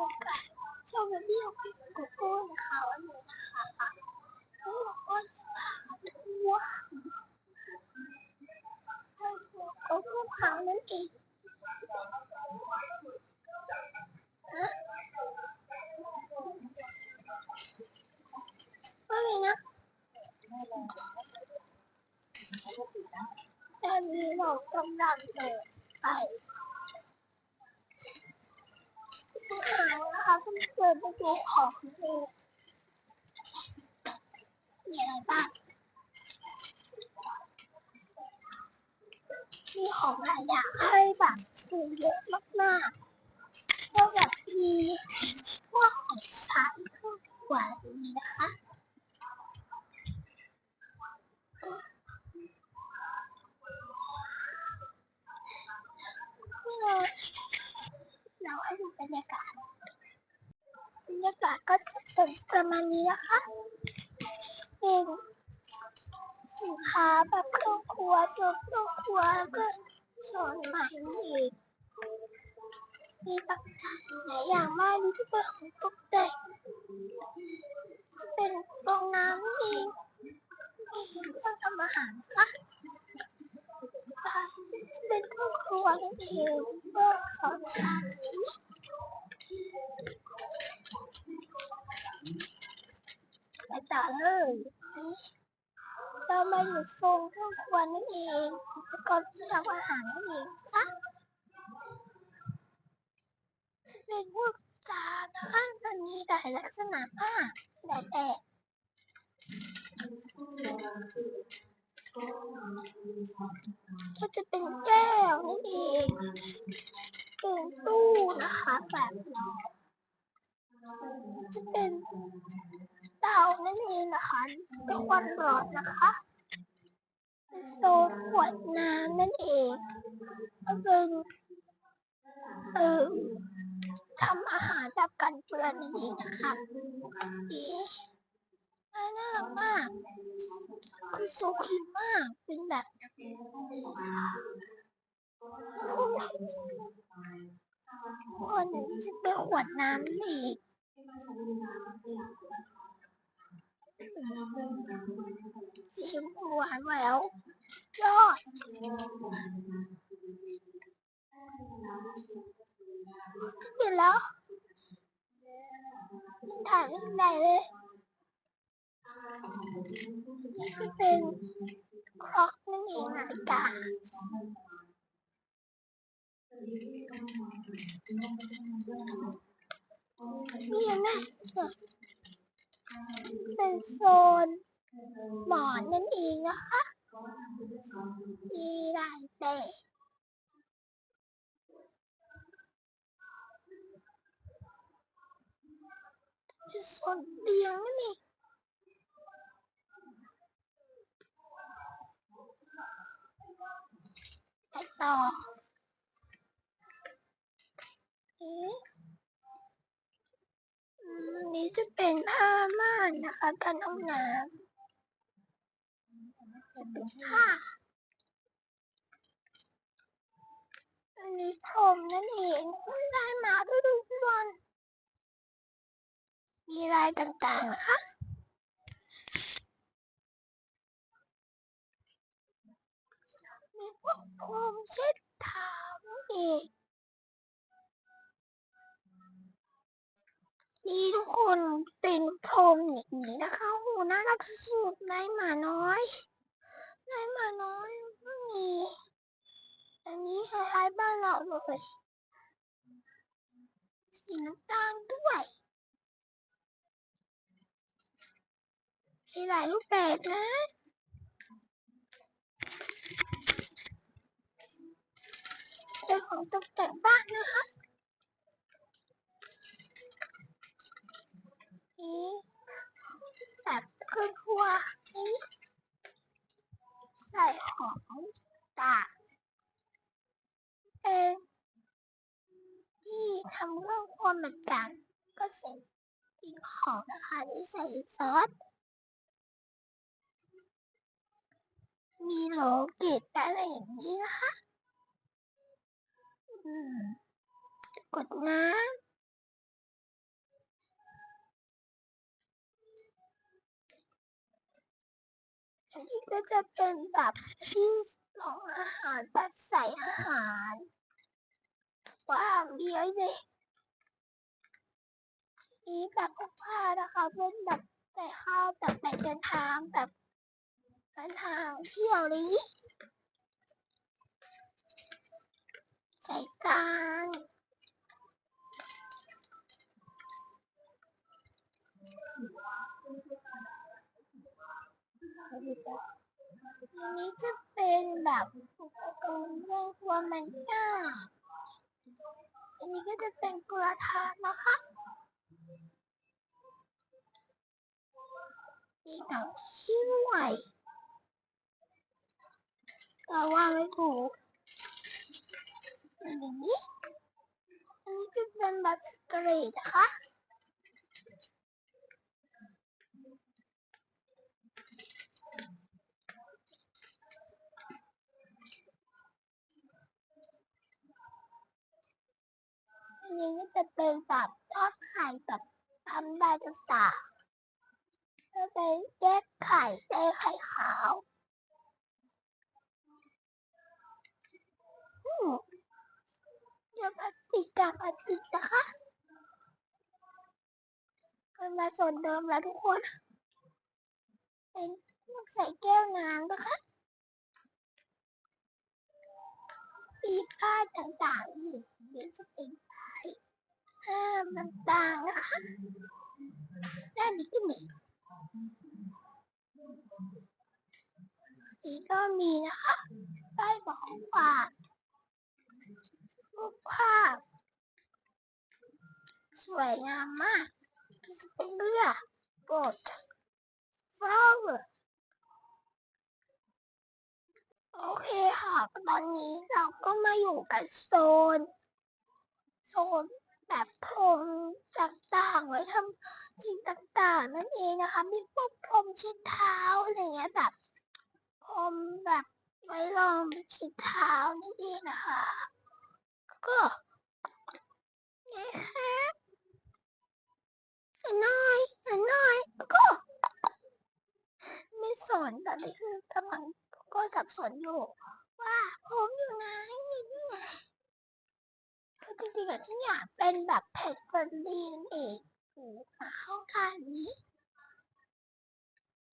โอกาสชอบแบบนี้กินโกโก้นะคะวันนี้นะคะแล้วเราก็สาธุว่าโกโก้ขาวนั่นเองฮะว่าไงนะตอนนี้เรากำลังเดินไป หานะคะเพิ่งเดินไปดูของเลยมีอะไรบ้างมีของหลายอย่างให้แบบดูเยอะมากๆก็แบบมีพวกของใช้เครื่องครัวนี้นะคะ เลยเราให้ดูบรรยากาศบรรยากาศก็จะเป็นประมาณนี้นะคะเป็นสินค้าแบบเครื่องครัวเกี่ยวเครื่องครัวก็สอนใหม่อีกมีต่างๆหลายอย่างมากที่เป็นของตกแต่งเป็นกองน้ำนี่เองเครื่องทำอาหารค่ะเป็นเครื่องครัวนั่นเองก็สอนไปต่อเลยเรามาอยู่โซนเครื่องครัวนั่นเองอุปกรณ์ที่ทำอาหารนั่นเองค่ะเป็นพวกจานนะคะมันมีหลายลักษณะมากหลายแบบ ก็จะเป็นแก้วนั่นเองเป็นตู้นะคะแบบนี้จะเป็นเตานั่นเองนะคะเป็นควันร้อนนะคะเป็นโซนขวดน้ำนั่นเองก็เป็นเออทำอาหารแบบกันเปื้อนนั่นเองนะคะดี น่ารักมาก คือโซคินมาก เป็นแบบคนหนึ่งจะเป็นขวดน้ำนี่สีชมพูหวานแหววยอดเดี๋ยวแล้วถ่ายไม่ได้เลย นี่จะเป็นคล็อกนั่นเองนาฬิกานี่นไหมเป็นโซนหมอนนั่นเองนะคะ มีหลายแบบเป็นโซนเตียงนั่นเองไป ต่อเอ๊ะอืมอันนี้จะเป็นผ้าม่านนะคะการเอาน้ำเป็นผ้าอันนี้พรมนั่นเองได้มาด้วยดูพี่บอลมีลายต่างๆนะคะมีพวกพร เช็ดเท้านั่นเองนี่ทุกคนเป็นพรมอย่างนี้นะคะโหน่ารักสุดนายหมาน้อยนายหมาน้อยก็มีอันนี้คล้ายๆบ้านเราเลยสีน้ำตาลด้วยมีหลายรูปแบบนะ เป็นของตกแต่งบ้านนะคะนี่แบบเครื่องครัวนี่ใส่ของต่างเป็นที่ทำเครื่องครัวเหมือนกันก็ใส่ทิ้งของนะคะนี่ใส่ซอสมีโลเกตอะไรอย่างนี้นะคะ กดน้ำอันนี้ก็จะเป็นแบบที่ลองอาหารแบบใส่อาหารว่ามีไอะเลยนี่แบบพกพานะคะเป็นแบบใส่ข้าวแบบไปเดินทางแบบเดินทางเที่ยวนี้ ใส่จานอันนี้จะเป็นแบบอุปกรณ์เรื่องครัวมันก้าอันนี้ก็จะเป็นกระทะนะคะมีเต่าที่ไหวเราวางไว้ถูก อันนี้อันนี้จะเป็นแบบสตรีทนะคะอันนี้ก็จะเป็นแบบทอดไข่แบบทำได้ต่างๆแล้วไปแยกไข่ได้ไข่ขาวอืม เดี๋ยวพลาสติกกับพลาสติกนะคะมันมาส่วนเดิมแล้วทุกคนเป็นใส่แก้วน้ำนะคะปีผ้าต่างๆนี่เดี๋ยวจะเป็นผ้าห้ามต่างๆนะคะด้านนี้ก็มีนี่ก็มีนะคะได้บอกของฝา รูปภาพ สวยงามมากเป็นเรือ boat flower โอเคค่ะ ตอนนี้เราก็มาอยู่กันโซน โซนแบบพรมต่างๆไว้ทำสิ่งต่างๆ นั่นเองนะคะ มีพวกพรมเช็ดเท้าอะไรเงี้ยแบบพรมแบบไว้รองเช็ดเท้านั่นเองนะคะ ก็นี่ค่ะอันน้อยอันน้อยก็ ไม่สนตอนนี้คือกำลังก็สับสนอยู่ ว่าผมอยู่ไหนนี่ไงคือจริงๆอะที่เนี่ยเป็นแบบเพจเฟรนลี่นั่นเองถูมาเข้าท่านนี้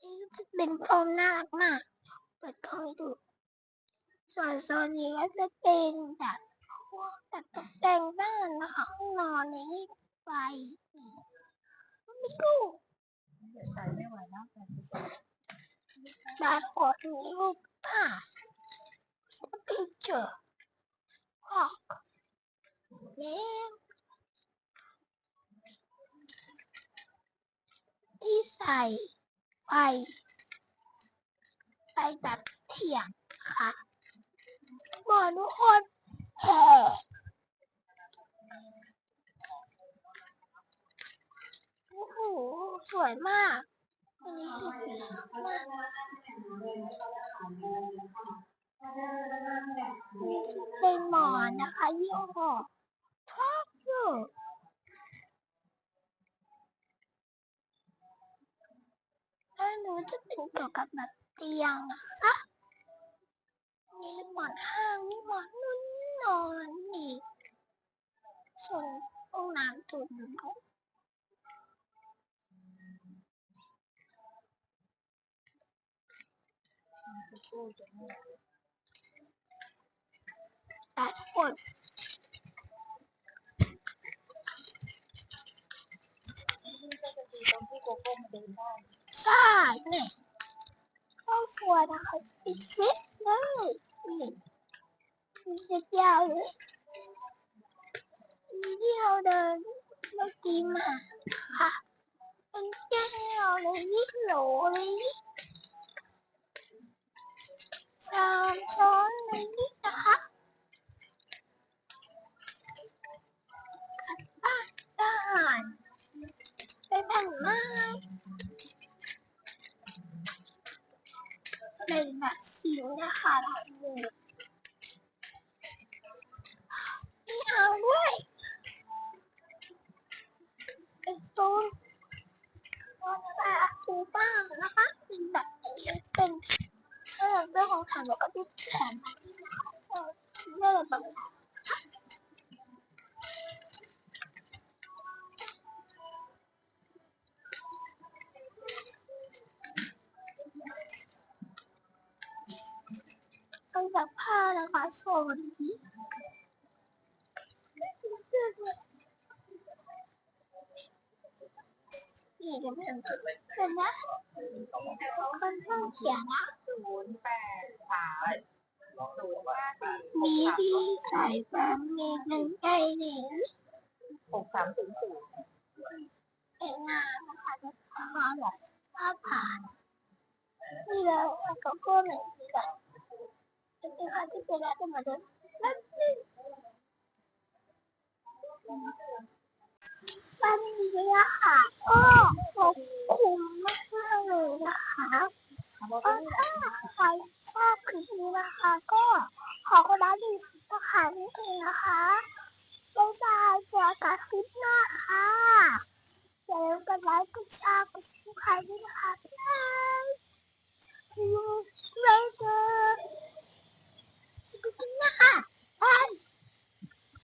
นี่จะเป็นพรมน่ารักมากเปิดกล้องให้ดูส่วนโซนนี้ก็จะเป็นแบบ วกแบบตกแต่งบ้านนะคะห้องนอนอย่างนี้ไฟไม่กู้ใส่ไม่ไหวแล้วบาร์โค้ดรูปภาพ picture คอกแมวที่ใส่ไฟไปแบบเถียงค่ะบอกทุกคน โอ้โห สวยมากอันนี้คือสีชอบมากนี่เป็นหมอนนะคะยี่ห้อชอบอยู่ด้านนู้นจะเป็นเกี่ยวกับแบบเตียงนะคะ มีหมอนข้าง มีหมอนนุ่น นอนนี่ส่วนห้องน้ำตัวหนึงก็แต่ทุกคนก็จะดีตรงที่โกโก้มเดินได้ใช่เนี่ยครอบครัวนะคะปิดฟิตเลยนี่ เส้นยาวเที่เราเดินเมื่อกี้มาค่ะเป็นแก้วเลยนี่โหลเลยนี่ชามช้อนเลยนี่นะคะกลับบ้านได้เป็นแผ่นไม้เป็นแบบสีนะคะหลา นโซนแบบถูบ้างนะคะเป็นแบบนี้เป็นแขนแล้วก็ที่แขนเออเลื่อนแบบต้องแบบผ้านะคะโซนนี้ นี่เป็นเป็นนะคนต้องเขียนนะศูนย์แปดสามศูนย์ห้าสี่มีที่ใส่แบบมีหนึ่งใจหนึ่งหกสามศูนย์ศูนย์เอ็งงานนะคะจะทำแบบผ้าผ่านนี่แล้วแล้วก็ก็เหมือนกันจริงๆค่ะที่เป็นแล้วจะมาเดินแล้วนี่นนี้ วันนี้ค่ะก็ขอบคุณมากๆเลยนะคะก็ถ้าใครชอบคลิปนี้นะคะ ก็ขอคนละดีสินะคะนิดนึงนะคะบ๊ายบายเจอกันคลิปหน้าค่ะอย่าลืมกดไลค์กดแชร์กดซับสไครต์ด้วยนะคะบ๊ายบาย See you later คลิปหน้าค่ะบาย